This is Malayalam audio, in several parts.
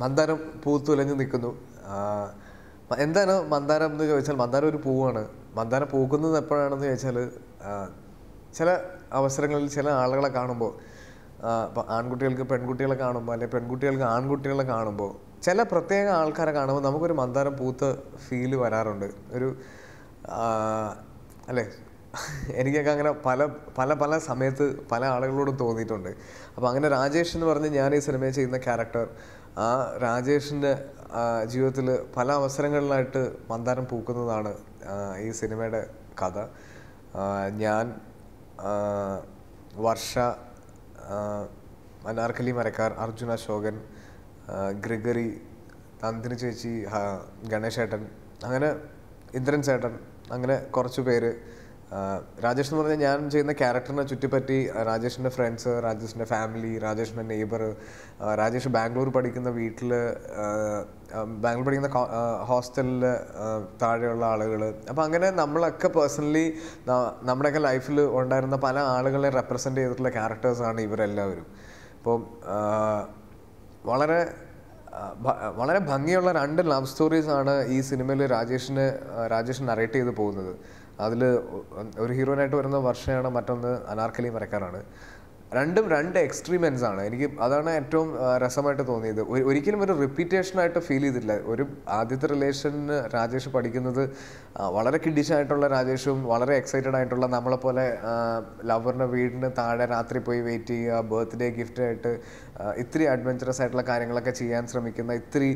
മന്ദാരം പൂത്തുലഞ്ഞു നിൽക്കുന്നു. എന്താണ് മന്ദാരം എന്ന് ചോദിച്ചാൽ മന്ദാരം ഒരു പൂവാണ്. മന്ദാരം പൂക്കുന്നത് എപ്പോഴാണെന്ന് ചോദിച്ചാൽ ചില അവസരങ്ങളിൽ ചില ആളുകളെ കാണുമ്പോൾ ഇപ്പം ആൺകുട്ടികൾക്ക് പെൺകുട്ടികളെ കാണുമ്പോൾ അല്ലെങ്കിൽ പെൺകുട്ടികൾക്ക് ആൺകുട്ടികളെ കാണുമ്പോൾ ചില പ്രത്യേക ആൾക്കാരെ കാണുമ്പോൾ നമുക്കൊരു മന്ദാരം പൂത്ത് ഫീൽ വരാറുണ്ട്. ഒരു അല്ലേ? എനിക്കൊക്കെ അങ്ങനെ പല പല പല സമയത്ത് പല ആളുകളോടും തോന്നിയിട്ടുണ്ട്. അപ്പോൾ അങ്ങനെ രാജേഷ് എന്ന് പറഞ്ഞ് ഞാൻ ഈ സിനിമയിൽ ചെയ്യുന്ന ക്യാരക്ടർ ആ രാജേഷിന്റെ ജീവിതത്തിൽ പല അവസരങ്ങളിലായിട്ട് മന്ദാരം പൂക്കുന്നതാണ് ഈ സിനിമയുടെ കഥ. ഞാൻ വർഷ അനാർക്കലി മരക്കാർ അർജുന അശോകൻ ഗ്രിഗറി തന്തിന് ചേച്ചി ഗണേശേട്ടൻ അങ്ങനെ ഇന്ദ്രൻ ചേട്ടൻ അങ്ങനെ കുറച്ച് പേര് രാജേഷ് എന്ന് പറഞ്ഞാൽ ഞാൻ ചെയ്യുന്ന ക്യാരക്ടറിനെ ചുറ്റിപ്പറ്റി രാജേഷിന്റെ ഫ്രണ്ട്സ് രാജേഷിന്റെ ഫാമിലി രാജേഷിന്റെ നെയ്ബർ രാജേഷ് ബാംഗ്ലൂർ പഠിക്കുന്ന വീട്ടിൽ ബാംഗ്ലൂർ പഠിക്കുന്ന ഹോസ്റ്റലിൽ താഴെയുള്ള ആളുകൾ അപ്പോൾ അങ്ങനെ നമ്മളൊക്കെ പേഴ്സണലി നമ്മുടെയൊക്കെ ലൈഫിൽ ഉണ്ടായിരുന്ന പല ആളുകളെ റെപ്രസെന്റ് ചെയ്തിട്ടുള്ള ക്യാരക്ടേഴ്സാണ് ഇവരെല്ലാവരും. അപ്പോൾ വളരെ വളരെ ഭംഗിയുള്ള രണ്ട് ലവ് സ്റ്റോറീസാണ് ഈ സിനിമയിൽ രാജേഷിന് രാജേഷ് നറേറ്റ് ചെയ്ത് പോകുന്നത്. അതിൽ ഒരു ഹീറോയിനായിട്ട് വരുന്ന വർഷയാണ് മറ്റൊന്ന് അനാർക്കലി മരക്കാറാണ്. രണ്ടും രണ്ട് എക്സ്ട്രീമെൻസ് ആണ്. എനിക്ക് അതാണ് ഏറ്റവും രസമായിട്ട് തോന്നിയത്. ഒരിക്കലും ഒരു റിപ്പീറ്റേഷനായിട്ട് ഫീൽ ചെയ്തില്ല ഒരു ആദ്യത്തെ റിലേഷന് രാജേഷ് പഠിക്കുന്നത് വളരെ കിഡിഷായിട്ടുള്ള രാജേഷും വളരെ എക്സൈറ്റഡ് ആയിട്ടുള്ള നമ്മളെപ്പോലെ ലവറിന്റെ വീടിന് താഴെ രാത്രി പോയി വെയിറ്റ് ചെയ്യുക ബർത്ത്ഡേ ഗിഫ്റ്റ് ആയിട്ട് ആ, ഇത്തിരി അഡ്വഞ്ചറസ് ആയിട്ടുള്ള കാര്യങ്ങളൊക്കെ ചെയ്യാൻ ശ്രമിക്കുന്ന ഇത്തിരി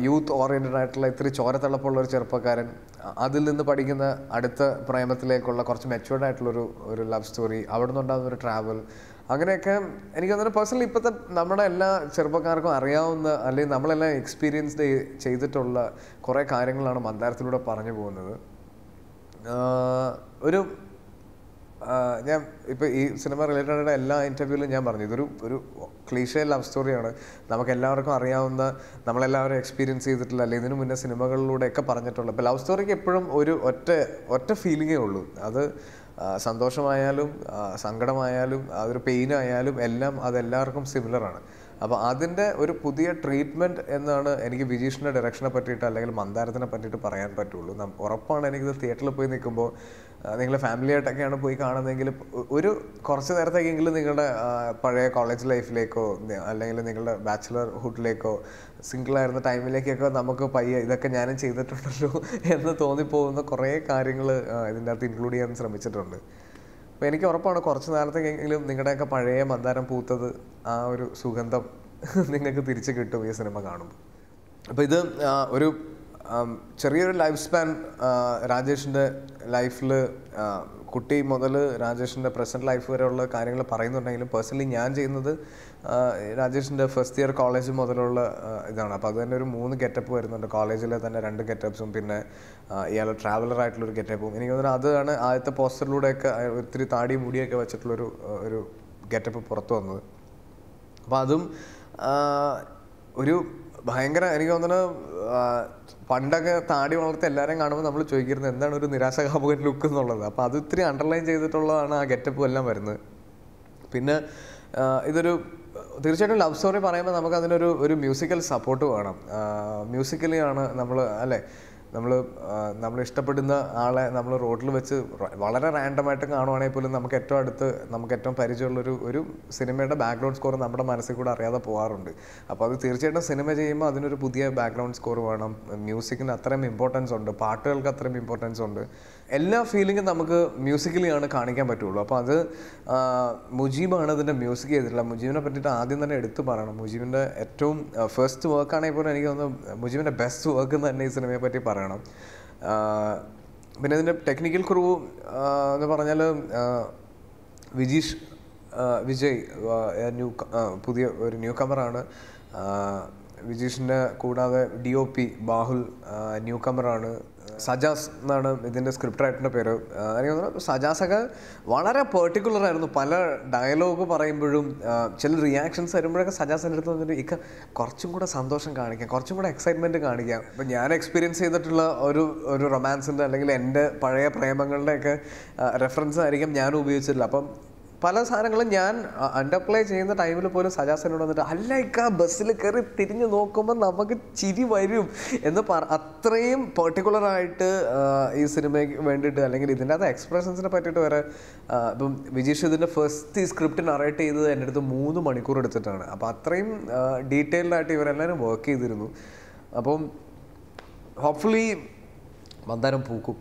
യൂത്ത് ഓറിയന്റഡ് ആയിട്ടുള്ള ഇത്തിരി ചോരത്തളപ്പുള്ള ഒരു ചെറുപ്പക്കാരൻ അതിൽ നിന്ന് പഠിക്കുന്ന അടുത്ത പ്രേമത്തിലേക്കുള്ള കുറച്ച് മെച്ചുവേർഡ് ആയിട്ടുള്ളൊരു ഒരു ലവ് സ്റ്റോറി അവിടെ നിന്നുണ്ടാകുന്ന ഒരു ട്രാവൽ അങ്ങനെയൊക്കെ എനിക്ക് തോന്നുന്നു പേഴ്സണലി ഇപ്പോഴത്തെ നമ്മുടെ എല്ലാ ചെറുപ്പക്കാർക്കും അറിയാവുന്ന അല്ലെങ്കിൽ നമ്മളെല്ലാം എക്സ്പീരിയൻസ്ഡ് ചെയ്തിട്ടുള്ള കുറേ കാര്യങ്ങളാണ് മന്ദാരത്തിലൂടെ പറഞ്ഞു പോകുന്നത്. ഒരു ഞാൻ ഇപ്പോൾ ഈ സിനിമ റിലേറ്റഡ് എല്ലാ ഇന്റർവ്യൂവിലും ഞാൻ പറഞ്ഞു ഇതൊരു ഒരു ക്ലീഷേ ലവ് സ്റ്റോറിയാണ് നമുക്ക് എല്ലാവർക്കും അറിയാവുന്ന നമ്മളെല്ലാവരും എക്സ്പീരിയൻസ് ചെയ്തിട്ടില്ല അല്ലെങ്കിൽ ഇതിനു മുന്നേ സിനിമകളിലൂടെയൊക്കെ പറഞ്ഞിട്ടുള്ള. ഇപ്പോൾ ലവ് സ്റ്റോറിക്ക് എപ്പോഴും ഒരു ഒറ്റ ഒറ്റ ഫീലിങ്ങേ ഉള്ളൂ. അത് സന്തോഷമായാലും സങ്കടമായാലും അതൊരു പെയിൻ ആയാലും എല്ലാം അതെല്ലാവർക്കും സിമിലറാണ് അപ്പോൾ അതിന്റെ ഒരു പുതിയ ട്രീറ്റ്മെന്റ് എന്നാണ് എനിക്ക് വിജീഷിന്റെ ഡയറക്ഷനെ പറ്റിയിട്ട് അല്ലെങ്കിൽ മന്ദാരത്തിനെ പറ്റിയിട്ട് പറയാൻ പറ്റുള്ളൂ. ഉറപ്പാണ് എനിക്കിത് തിയേറ്ററിൽ പോയി നിൽക്കുമ്പോൾ നിങ്ങൾ ഫാമിലി ആയിട്ടൊക്കെയാണ് പോയി കാണുന്നതെങ്കിൽ ഒരു കുറച്ച് നേരത്തേക്കെങ്കിലും നിങ്ങളുടെ പഴയ കോളേജ് ലൈഫിലേക്കോ അല്ലെങ്കിൽ നിങ്ങളുടെ ബാച്ചിലർ ഹുഡിലേക്കോ സിംഗിൾ ആയിരുന്ന ടൈമിലേക്കൊക്കെ നമുക്ക് പയ്യെ ഇതൊക്കെ ഞാനും ചെയ്തിട്ടുണ്ടല്ലോ എന്ന് തോന്നിപ്പോകുന്ന കുറേ കാര്യങ്ങൾ ഇതിന്റെ അകത്ത് ഇൻക്ലൂഡ് ചെയ്യാൻ ശ്രമിച്ചിട്ടുണ്ട്. അപ്പോൾ എനിക്ക് ഉറപ്പാണ് കുറച്ച് നേരത്തേക്കെങ്കിലും നിങ്ങളുടെയൊക്കെ പഴയ മന്ദാരം പൂത്തത് ആ ഒരു സുഗന്ധം നിങ്ങൾക്ക് തിരിച്ചു കിട്ടും ഈ സിനിമ കാണുമ്പോൾ അപ്പോൾ ഇത് ഒരു ചെറിയൊരു ലൈഫ് സ്പാൻ രാജേഷിന്റെ ലൈഫിൽ കുട്ടി മുതൽ രാജേഷിന്റെ പ്രസന്റ് ലൈഫ് വരെയുള്ള കാര്യങ്ങൾ പറയുന്നുണ്ടെങ്കിലും പേഴ്സണലി ഞാൻ ചെയ്യുന്നത് രാജേഷിന്റെ ഫസ്റ്റ് ഇയർ കോളേജ് മുതലുള്ള ഇതാണ്. അപ്പോൾ അത് തന്നെ ഒരു മൂന്ന് ഗെറ്റപ്പ് വരുന്നുണ്ട്. കോളേജിലെ തന്നെ രണ്ട് ഗെറ്റപ്സും പിന്നെ ഇയാളെ ആയിട്ടുള്ളൊരു ഗെറ്റപ്പും എനിക്ക് തോന്നുന്നു അതാണ് ആദ്യത്തെ പോസ്റ്ററിലൂടെയൊക്കെ ഒത്തിരി താടി മുടിയൊക്കെ വെച്ചിട്ടുള്ളൊരു ഒരു ഗെറ്റപ്പ് പുറത്തു വന്നത്. അപ്പോൾ അതും ഒരു ഭയങ്കര എനിക്ക് തോന്നുന്നു പണ്ടൊക്കെ താടി വളർത്തി എല്ലാവരെയും കാണുമ്പോൾ നമ്മൾ ചോദിക്കുന്നത് എന്താണ് ഒരു നിരാശകാമുകൻ ലുക്ക് എന്നുള്ളത്. അപ്പോൾ അത് ഇത്തിരി അണ്ടർലൈൻ ചെയ്തിട്ടുള്ളതാണ് ആ ഗെറ്റപ്പ് എല്ലാം വരുന്നത്. പിന്നെ ഇതൊരു തീർച്ചയായിട്ടും ലവ് സ്റ്റോറി പറയുമ്പോൾ നമുക്ക് അതിനൊരു ഒരു മ്യൂസിക്കൽ സപ്പോർട്ട് വേണം. മ്യൂസിക്കലി ആണ് നമ്മൾ അല്ലേ? നമ്മൾ നമ്മൾ ഇഷ്ടപ്പെടുന്ന ആളെ നമ്മൾ റോഡിൽ വെച്ച് വളരെ റാൻഡമായിട്ട് കാണുവാണെങ്കിൽ പോലും നമുക്ക് ഏറ്റവും അടുത്ത് നമുക്ക് ഏറ്റവും പരിചയമുള്ളൊരു ഒരു സിനിമയുടെ ബാക്ക്ഗ്രൗണ്ട് സ്കോർ നമ്മുടെ മനസ്സിൽ കൂടെ അറിയാതെ പോകാറുണ്ട് അപ്പോൾ അത് തീർച്ചയായിട്ടും സിനിമ ചെയ്യുമ്പോൾ അതിനൊരു പുതിയ ബാക്ക്ഗ്രൗണ്ട് സ്കോർ വേണം. മ്യൂസിക്കിന് അത്രയും ഇമ്പോർട്ടൻസ് ഉണ്ട്. പാട്ടുകൾക്ക് അത്രയും ഇമ്പോർട്ടൻസ് ഉണ്ട്. എല്ലാ ഫീലിങ്ങും നമുക്ക് മ്യൂസിക്കലിയാണ് കാണിക്കാൻ പറ്റുള്ളൂ. അപ്പോൾ അത് മുജീബാണ് ഇതിന്റെ മ്യൂസിക് ചെയ്തിട്ടുള്ളത്. മുജീബിനെ പറ്റിയിട്ട് ആദ്യം തന്നെ എടുത്തു പറയണം. മുജീബിന്റെ ഏറ്റവും ഫസ്റ്റ് വർക്ക് ആണെങ്കിൽ പോലും എനിക്ക് തോന്നുന്നു മുജീബിന്റെ ബെസ്റ്റ് വർക്ക് തന്നെ ഈ സിനിമയെ പറ്റി പറയണം. ആ, പിന്നെ ഇതിന്റെ ടെക്നിക്കൽ ക്രൂ എന്ന് പറഞ്ഞാൽ വിജീഷ് വിജയ് ന്യൂ പുതിയ ഒരു ന്യൂ കമറാണ് വിജീഷിന്റെ കൂടാതെ D O P Bahul new കമറാണ് സജാസ് എന്നാണ് ഇതിന്റെ സ്ക്രിപ്റ്റ് റൈറ്ററിന്റെ പേര് എനിക്ക് തോന്നുന്നു സജാസൊക്കെ വളരെ പെർട്ടിക്കുലർ ആയിരുന്നു. പല ഡയലോഗ് പറയുമ്പോഴും ചില റിയാക്ഷൻസ് വരുമ്പോഴൊക്കെ സജാസിന്റെ അടുത്ത് വന്നിട്ട് ഇക്ക കുറച്ചും കൂടെ സന്തോഷം കാണിക്കാം കുറച്ചും കൂടെ എക്സൈറ്റ്മെന്റ് കാണിക്കാം. ഇപ്പം ഞാൻ എക്സ്പീരിയൻസ് ചെയ്തിട്ടുള്ള ഒരു ഒരു റൊമാൻസിന്റെ അല്ലെങ്കിൽ എന്റെ പഴയ പ്രേമങ്ങളുടെയൊക്കെ റെഫറൻസ് ആയിരിക്കും ഞാൻ ഉപയോഗിച്ചിട്ടില്ല അപ്പം പല സാധനങ്ങളും ഞാൻ അണ്ടർപ്ലേ ചെയ്യുന്ന ടൈമിൽ പോലും സജാസനോട് വന്നിട്ട് അല്ല ഇക്ക ബസ്സിൽ കയറി തിരിഞ്ഞു നോക്കുമ്പോൾ നമുക്ക് ചിരി വരും. എന്ന് പറ അത്രയും പെർട്ടിക്കുലറായിട്ട് ഈ സിനിമയ്ക്ക് വേണ്ടിയിട്ട് അല്ലെങ്കിൽ ഇതിന്റെ അത് എക്സ്പ്രഷൻസിനെ പറ്റിയിട്ട് വരെ ഇപ്പം വിജീഷ് ഇതിന്റെ ഫസ്റ്റ് ഈ സ്ക്രിപ്റ്റ് നറേറ്റ് ചെയ്തത് എന്റെ അടുത്ത് മൂന്ന് മണിക്കൂർ എടുത്തിട്ടാണ്. അപ്പോൾ അത്രയും ഡീറ്റെയിൽഡായിട്ട് ഇവരെല്ലാവരും വർക്ക് ചെയ്തിരുന്നു. അപ്പം ഹോപ്പ്ഫുള്ളി മന്ദാരം പൂക്കും.